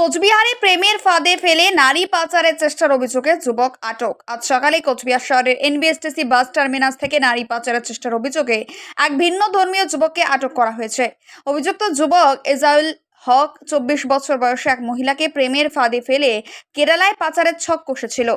কোচবিহারে প্রেমের ফাঁদে ফেলে নারী পাচারের চেষ্টার অভিযোগে যুবক আটক। আজ সকালে কোচবিহার শহরের এনবিএসটিসি বাস টার্মিনাস থেকে নারী পাচারের চেষ্টার অভিযোগে এক ভিন্ন ধর্মীয় যুবককে আটক করা হয়েছে। অভিযুক্ত যুবক এজাউল হক চব্বিশ বছর বয়সে এক মহিলাকে প্রেমের ফাঁদে ফেলে কেরালায় পাচারের ছক কষেছিল।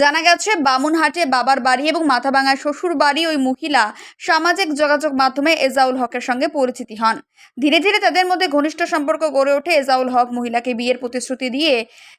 জানা গেছে, বামুনহাটে বাবার বাড়ি এবং মাথাভাঙায় শ্বশুর বাড়ি ওই মহিলা সামাজিক যোগাযোগ মাধ্যমে এজাউল হকের সঙ্গে পরিচিতি হন। ধীরে ধীরে তাদের মধ্যে ঘনিষ্ঠ সম্পর্ক গড়ে ওঠে এজাউল হক মহিলাকে বিয়ের প্রতিশ্রুতি দিয়ে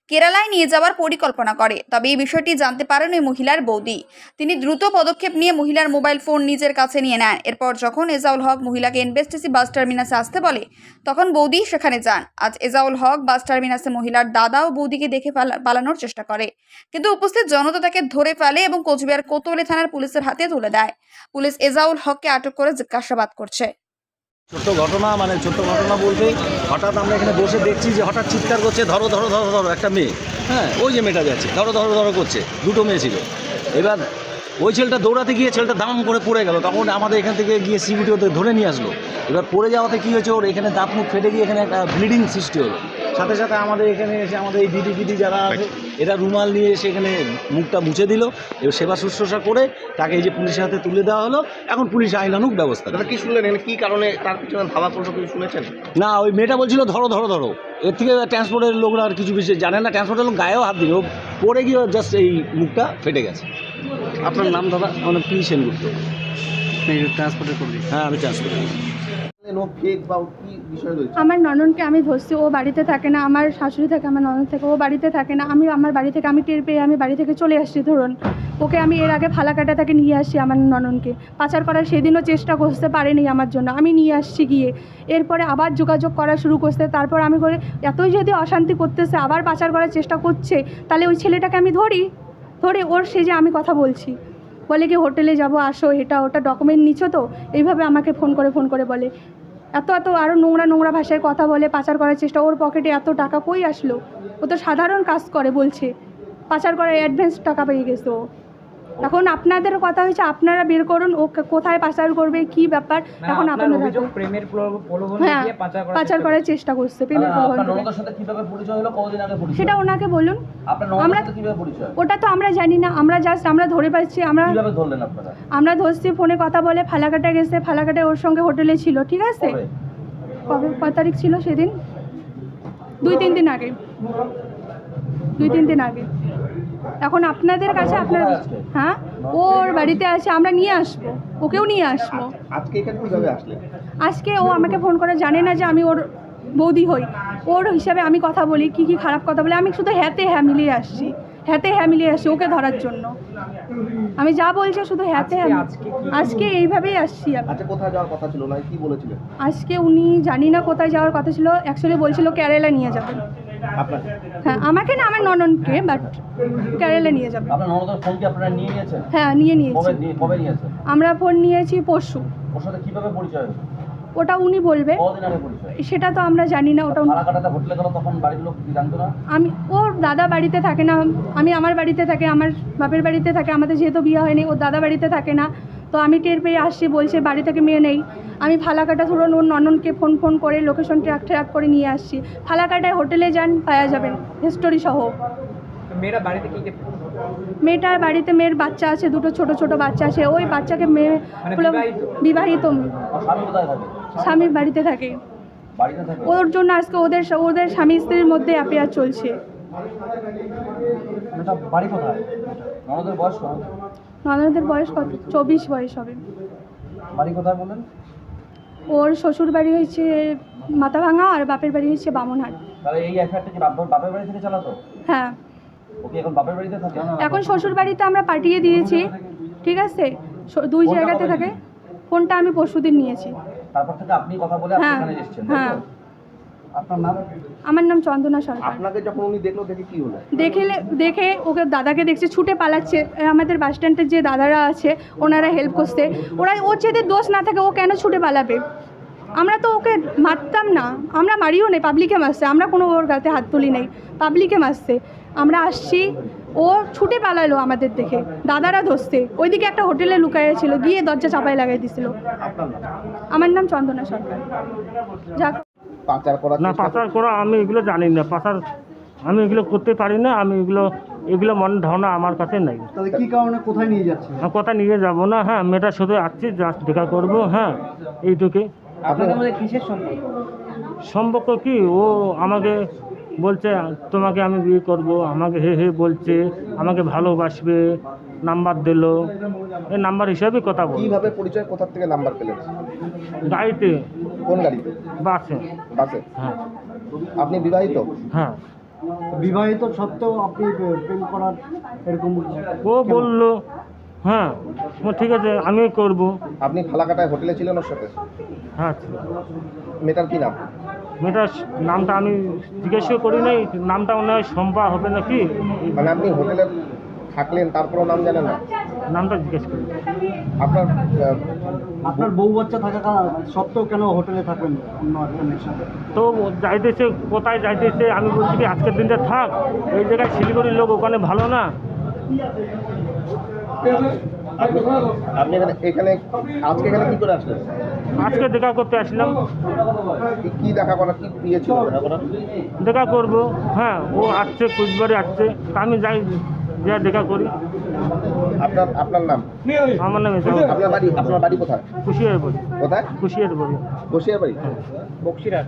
কেরালায় নিয়ে যাওয়ার পরিকল্পনা করে। তবে এই বিষয়টি জানতে পারেন ওই মহিলার বৌদি। তিনি দ্রুত পদক্ষেপ নিয়ে মহিলার মোবাইল ফোন নিজের কাছে নিয়ে নেন। এরপর যখন এজাউল হক মহিলাকে এনবেস্টিসি বাস টার্মিনাসে আসতে বলে, তখন বৌদি সেখানে যান। আজ এজাউল হক বাস টার্মিনাসে মহিলার দাদা ও বৌদিকে দেখে পালা- পালানোর চেষ্টা করে। কিন্তু উপস্থিত জনতা তাকে ধরে ফেলে এবং কোচবিহার কোতোয়ালি থানার পুলিশের হাতে তুলে দেয়। পুলিশ এজাউল হককে আটক করে জিজ্ঞাসাবাদ করছে। ছোট্ট ঘটনা মানে ছোট্ট ঘটনা বলতে হঠাৎ আমরা এখানে বসে দেখছি যে হঠাৎ চিৎকার করছে, ধরো ধরো ধরো ধরো একটা মেয়ে। হ্যাঁ ওই যে মেয়েটা যাচ্ছে, ধরো ধরো ধরো করছে, দুটো মেয়ে ছিল। এবার ওই ছেলেটা দৌড়াতে গিয়ে ছেলেটা দাম করে পড়ে গেল। তখন আমাদের এখান থেকে গিয়ে সিবিটি ওদের ধরে নিয়ে আসলো। এবার পড়ে যাওয়াতে কী হয়েছে? ওর এখানে দাঁত মুখ ফেটে গিয়ে এখানে একটা ব্লিডিং সৃষ্টি হলো। সাথে সাথে আমাদের এখানে এসে আমাদের এই দিদি দিদি যারা আছে এরা রুমাল নিয়ে এসে এখানে মুখটা মুছে দিল। এবার সেবা শুশ্রূষা করে তাকে এই যে পুলিশের হাতে তুলে দেওয়া হলো। এখন পুলিশ আইনানুক ব্যবস্থা কি শুনলেন? এখানে কি কারণে তার পিছনে ভাবা করল কিছু শুনেছেন? না ওই মেয়েটা বলছিল ধরো ধরো ধরো। এর থেকে ট্রান্সপোর্টের লোকরা আর কিছু বিষয় জানে না। ট্রান্সপোর্টের লোক গায়েও হাত দিল। পড়ে গিয়ে জাস্ট এই মুখটা ফেটে গেছে। আপনার নাম দাদা? আমার পি সেনগুপ্ত ট্রান্সপোর্টের করবি হ্যাঁ আমি ট্রান্সপোর্ট নো ফেক বা কি বিষয় রয়েছে? আমার নননকে আমি ধরছি ও বাড়িতে থাকে না আমার শাশুড়ি থাকে আমার ননদ থাকে ও বাড়িতে থাকে না আমি আমার বাড়ি থেকে আমি টের পেয়ে আমি বাড়ি থেকে চলে আসছি ধরুন। ওকে আমি এর আগে ফালাকাটা থেকে নিয়ে আসছি আমার নননকে। পাচার করার সেদিনও চেষ্টা করতে পারেনি আমার জন্য আমি নিয়ে আসছি গিয়ে। এরপরে আবার যোগাযোগ করা শুরু করছে তারপর আমি করে এতই যদি অশান্তি করতেছে আবার পাচার করার চেষ্টা করছে তাহলে ওই ছেলেটাকে আমি ধরি? ধরে ওর সে যে আমি কথা বলছি। বলে কি, হোটেলে যাব, আসো, এটা, ওটা ডকুমেন্ট নিচ্ছ তো? এইভাবে আমাকে ফোন করে ফোন করে বলে। এত এত আরও নোংরা নোংরা ভাষায় কথা বলে, পাচার করার চেষ্টা। ওর পকেটে এত টাকা কই আসলো? ও তো সাধারণ কাজ করে, বলছে। পাচার করার অ্যাডভান্স টাকা পেয়ে গেছে ও। এখন আপনাদের কথা হয়েছে আপনারা বের করুন ও কোথায় পাচার করবে কি ব্যাপার? এখন আপনার আপনাদের প্রেমের প্রলোভন হ্যাঁ পাচার করার চেষ্টা করার চেষ্টা করছে প্রেমের প্রলোভন। সাথে কীভাবে পরিচয় হলো কতদিন আগে পরিচয়? সেটা ওনাকে বলুন। আমরা কীভাবে পরিচয়? ওটা তো আমরা জানি না আমরা জাস্ট আমরা ধরে পাচ্ছি আমরা ধরলেন আপনারা? আমরা ধরছি ফোনে কথা বলে ফালাকাটা গেছে ফালাকাটা ওর সঙ্গে হোটেলে ছিল ঠিক আছে? কবে কয় তারিখ ছিল সেদিন? দুই তিন দিন আগে। দুই তিন দিন আগে। এখন আপনাদের কাছে আপনার হ্যাঁ? ওর বাড়িতে আছে আমরা নিয়ে আসব। ওকেও নিয়ে আসব। আজকে এখানে কীভাবে আসলেন আজকে ও আমাকে ফোন করে জানে না যে আমি ওর বৌদি হই। ওর হিসাবে আমি কথা বলি কি কি খারাপ কথা বলি। আমি শুধু হ্যাঁতে হ্যাঁ মিলিয়ে আসছি। হ্যাঁতে হ্যাঁ মিলিয়ে আসছি ওকে ধরার জন্য। আমি যা বলছি শুধু হ্যাঁতে হ্যাঁ আজকে- এইভাবেই আসছি আচ্ছা আজকে উনি জানি না কোথায় যাওয়ার কথা ছিল। অ্যাকচুয়ালি বলছিল কেরালা নিয়ে যাবেন। হ্যাঁ আমাকে না আমার নননকে বাট কেরালা নিয়ে যাবে। আপনার ননদের ফোন কি আপনারা নিয়ে নিয়েছেন? হ্যাঁ নিয়ে নিয়েছি। নিয়ে কবে নিয়েছেন? আমরা ফোন নিয়েছি পরশু। ওর সাথে কীভাবে পরিচয় হলো ওটা উনি বলবে। কতদিন আগে পরিচয় সেটা তো আমরা জানি না ওটা উনি- হোটেলে গেল তখন বাড়ির লোক কি জানতো না? আমি ওর দাদা বাড়িতে থাকে না আমি আমার বাড়িতে থাকে আমার বাপের বাড়িতে থাকে আমাদের যেহেতু বিয়ে হয়নি ওর দাদা বাড়িতে থাকে না তো আমি টের পেয়ে আসছি বলছে বাড়ি থেকে মেয়ে নেই। আমি ফালাকাটা ধরুন ওর নননকে ফোন ফোন করে লোকেশন ট্র্যাক ট্র্যাক করে নিয়ে আসছি। ফালাকাটায় হোটেলে যান পাওয়া যাবেন হিস্টোরি সহ। মেয়েরা বাড়িতে কি কি মেয়েটার বাড়িতে মেয়ের বাচ্চা আছে দুটো ছোট ছোট বাচ্চা আছে। ওই বাচ্চাকে মেয়ে মানে বিবাহিত? স্বামীর বাড়িতে থাকে। ওর জন্য আজকে ওদের ওদের স্বামী স্ত্রীর মধ্যে অ্যাফেয়ার চলছে। বাড়ি কোথায়? বয়স কত? ননদের বয়স কত? চব্বিশ বয়স হবে। বাড়ি কোথায় বলেন ওর শ্বশুর বাড়ি হয়েছে মাথাভাঙা আর বাপের বাড়ি হচ্ছে বামনহাট। তাহলে এই অ্যাফেয়ারটা কি বাপের বাড়ি থেকে চালাতো? হ্যাঁ। এখন বাপের বাড়িতে থাকে? এখন শ্বশুর বাড়িতে আমরা পাঠিয়ে দিয়েছি। ঠিক আছে? দুই জায়গাতে থাকে। ফোনটা আমি পরশুদিন নিয়েছি। তারপর থেকে আপনি কথা বলে আপনি হ্যাঁ এখানে এসেছেন হ্যাঁ? আপনার নাম? আমার নাম চন্দনা সরকার। আপনাকে যখন উনি দেখল দেখে কি হলো? দেখে দেখে ওকে দাদাকে দেখছে ছুটে পালাচ্ছে। আমাদের বাস স্ট্যান্ডের যে দাদারা আছে ওনারা হেল্প করছে। ওরা ওর যদি দোষ না থাকে ও কেন ছুটে পালাবে? আমরা তো ওকে মারতাম না। আমরা মারিও নেই পাবলিকে মারছে। আমরা কোনো ওর গাতে হাত তুলি নেই। পাবলিকে মারছে। আমরা আসছি ও ছুটে পালালো আমাদের দেখে। দাদারা ধরছে। ওইদিকে একটা হোটেলে লুকায়ে ছিল গিয়ে দরজা চাপায় লাগাই দিছিল। আমার নাম চন্দনা সরকার। যাক। পাচার করার না পাচার করা আমি এগুলো জানি না পাচার আমি এগুলো করতে পারি না আমি এগুলো এগুলো মন ধারণা আমার কাছে নেই। তাহলে কি কারণে কোথায় নিয়ে যাচ্ছে আমি কথা নিয়ে যাব না হ্যাঁ মেয়েটা শুধু আসছি জাস্ট দেখা করব হ্যাঁ এইটুকুই আপনাদের মধ্যে কিসের সম্পর্ক? সম্পর্ক কি? ও আমাকে বলছে তোমাকে আমি বিয়ে করব আমাকে হে হে বলছে আমাকে ভালোবাসবে নাম্বার দিলো। এই নাম্বার হিসাবে কথা বল কীভাবে পরিচয় কোথা থেকে নাম্বার পেলেন? গাড়িতে। কোন গাড়িতে বাসে। বাসে? হ্যাঁ। আপনি বিবাহিত? হ্যাঁ। বিবাহিত সত্ত্বেও আপনি প্রেম করার এরকম ও বলল হ্যাঁ ও ঠিক আছে আমিও করব। আপনি ফালাকাটায় হোটেলে ছিলেন ওর সাথে? হ্যাঁ মেয়েটার কি নাম? মেয়েটার নামটা আমি জিজ্ঞেসও করি নাই নামটা মনে হয় সম্পা হবে নাকি? মানে আপনি হোটেলে থাকলেন তারপরেও নাম জানেন না? নামটা জিজ্ঞেস করি আপনার আপনার বউ বাচ্চা থাকা সত্ত্বেও কেন হোটেলে থাকবেন অন্য একটা সাথে? তো যাইতেছে কোথায় যাইতেছে আমি বলছি কি আজকের দিনটা থাক ওই জায়গায় শিলিগুড়ির লোক ওখানে ভালো না? আপনি আপনি এখানে এখানে আজকে এখানে কি করে আসলেন? আজকে দেখা করতে আসলাম। কি- দেখা করার কি দেখা করার? দেখা করব হ্যাঁ ও আসছে কুচবারে আসছে তা আমি যাই যা দেখা করি। আপনার আপনার নাম? আমার নাম আপনার বাড়ি আপনার বাড়ি কোথায়? খুশিয়ার বাড়ি কোথায় খুশিয়ার বাড়ি বসিয়ার বাড়ি বক্সিরাট